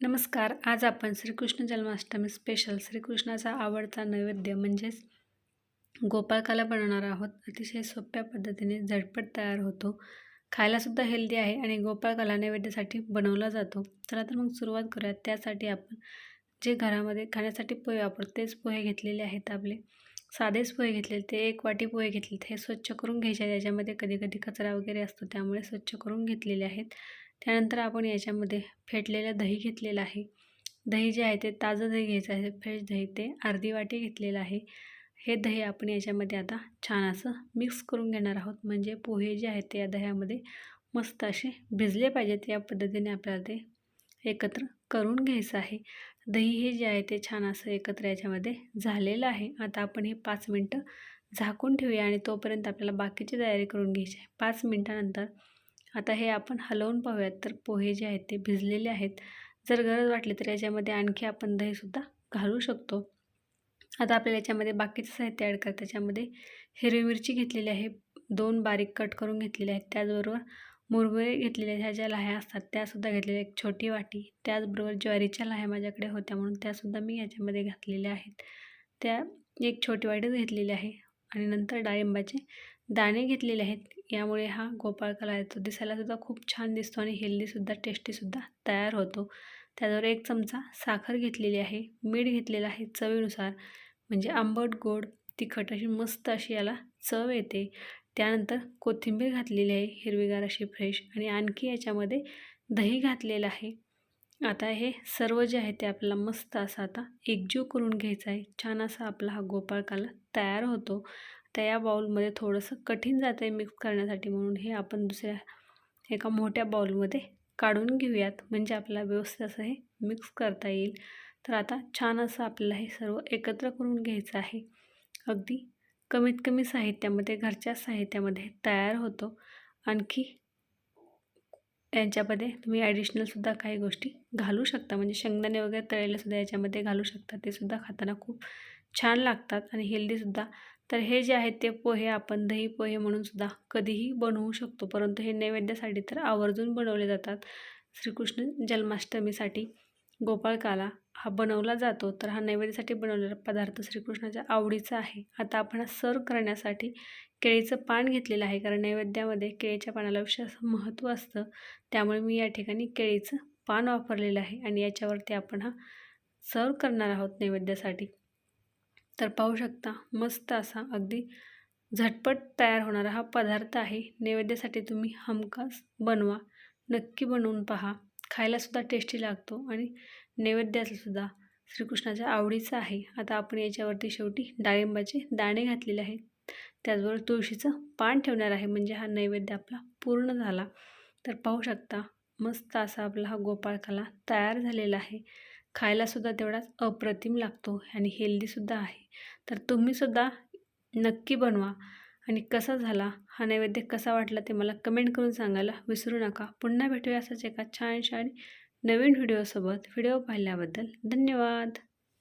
नमस्कार. आज आपण श्रीकृष्ण जन्माष्टमी स्पेशल श्रीकृष्णाचा आवडता नैवेद्य म्हणजेच गोपाळकाला बनवणार आहोत. अतिशय सोप्या पद्धतीने झटपट तयार होतो. खायलासुद्धा हेल्दी आहे आणि गोपाळकाला नैवेद्यासाठी बनवला जातो. चला तर मग सुरुवात करूयात त्यासाठी आपण जे घरामध्ये खाण्यासाठी पोहे वापरतो तेच पोहे घेतलेले आहेत आपले. साधेच पोहे घेतलेले ते एक वाटी पोहे घेतलेत. हे स्वच्छ करून घ्यायचे त्याच्यामध्ये कधी कधी कचरा वगैरे असतो त्यामुळे स्वच्छ करून घेतलेले आहेत. त्यानंतर आपण याच्यामध्ये फेटलेलं दही घेतलेलं आहे. दही जे आहे ते ताजं दही घ्यायचं आहे. फ्रेश दही ते अर्धी वाटी घेतलेलं आहे. हे दही आपण याच्यामध्ये आता छान असं मिक्स करून घेणार आहोत. म्हणजे पोहे जे आहेत ते या दह्यामध्ये मस्त असे भिजले पाहिजेत. या पद्धतीने आपल्याला ते एकत्र करून घ्यायचं आहे. दही हे जे आहे ते छान असं एकत्र याच्यामध्ये झालेलं आहे. आता आपण हे पाच मिनटं झाकून ठेवूया आणि तोपर्यंत आपल्याला बाकीची तयारी करून घ्यायची आहे. पाच मिनटानंतर आता हे आपण हलवून पाहूयात. तर पोहे जे आहेत ते भिजलेले आहेत. जर गरज वाटली तर याच्यामध्ये आणखी आपण दहीसुद्धा घालू शकतो. आता आपल्याला याच्यामध्ये बाकीचं साहित्य ॲड कर त्याच्यामध्ये हिरवी मिरची घेतलेली आहे. दोन बारीक कट करून घेतलेले आहेत. त्याचबरोबर मुरमुरे घेतलेले ह्या ज्या लाह्या असतात त्यासुद्धा घेतलेल्या एक छोटी वाटी. त्याचबरोबर ज्वारीच्या लाह्या माझ्याकडे होत्या म्हणून त्यासुद्धा मी याच्यामध्ये घातलेल्या आहेत. त्या एक छोटी वाटीच घेतलेली आहे. आणि नंतर डाळिंबाचे दाणे घेतलेले आहेत. यामुळे हा गोपाळकला येतो. दिसायलासुद्धा खूप छान दिसतो आणि हेल्दीसुद्धा टेस्टीसुद्धा तयार होतो. त्याद्वारे एक चमचा साखर घेतलेली आहे. मीठ घेतलेलं आहे चवीनुसार. म्हणजे आंबट गोड तिखट अशी मस्त अशी याला चव येते. त्यानंतर कोथिंबीर घातलेली आहे हिरवीगार अशी फ्रेश. आणि आणखी याच्यामध्ये दही घातलेलं आहे. आता हे सर्व जे आहे ते आपल्याला मस्त असं आता एकजीव करून घ्यायचा आहे. छान असा आपला हा गोपाळकाला तयार होतो. तर या बाऊलमध्ये थोडंसं कठीण जातं आहे मिक्स करण्यासाठी म्हणून हे आपण दुसऱ्या एका मोठ्या बाऊलमध्ये काढून घेऊयात. म्हणजे आपल्याला व्यवस्थित असं हे मिक्स करता येईल. तर आता छान असं आपल्याला हे सर्व एकत्र करून घ्यायचं आहे. अगदी कमीत कमी साहित्यामध्ये घरच्या साहित्यामध्ये तयार होतो. आणखी यांच्यामध्ये तुम्ही ॲडिशनलसुद्धा काही गोष्टी घालू शकता. म्हणजे शेंगदाणे वगैरे तळलेलेसुद्धा याच्यामध्ये घालू शकता. ते सुद्धा खाताना खूप छान लागतात आणि हेल्दीसुद्धा तर हे जे आहेत ते पोहे आपण दही पोहे म्हणून सुद्धा कधीही बनवू शकतो. परंतु हे नैवेद्यासाठी तर आवर्जून बनवले जातात. श्रीकृष्ण जन्माष्टमीसाठी गोपाळकाला हा बनवला जातो. तर हा नैवेद्यासाठी बनवलेला पदार्थ श्रीकृष्णाच्या आवडीचा आहे. आता आपण हा सर्व करण्यासाठी केळीचं पान घेतलेलं आहे. कारण नैवेद्यामध्ये केळीच्या पानाला विशेष महत्त्व असतं. त्यामुळे मी या ठिकाणी केळीचं पान वापरलेलं आहे. आणि याच्यावरती आपण हा सर्व करणार आहोत नैवेद्यासाठी. तर पाहू शकता मस्त असा अगदी झटपट तयार होणारा हा पदार्थ आहे. नैवेद्यासाठी तुम्ही हमखास बनवा. नक्की बनवून पहा. खायलासुद्धा टेस्टी लागतो आणि नैवेद्याचासुद्धा श्रीकृष्णाच्या आवडीचं आहे. आता आपण याच्यावरती शेवटी डाळिंबाचे दाणे घातलेले आहेत. त्याचबरोबर तुळशीचं पान ठेवणार आहे. म्हणजे हा नैवेद्य आपला पूर्ण झाला. तर पाहू शकता मस्त असा आपला हा गोपाळकाला तयार झालेला आहे. खायलासुद्धा तेवढाच अप्रतिम लागतो आणि हेल्दीसुद्धा आहे. तर तुम्हीसुद्धा नक्की बनवा आणि कसा झाला हा नैवेद्य कसा वाटला ते मला कमेंट करून सांगायला विसरू नका. पुन्हा भेटूया असंच एका छानशा आणि नवीन व्हिडिओसोबत. व्हिडिओ पाहिल्याबद्दल धन्यवाद.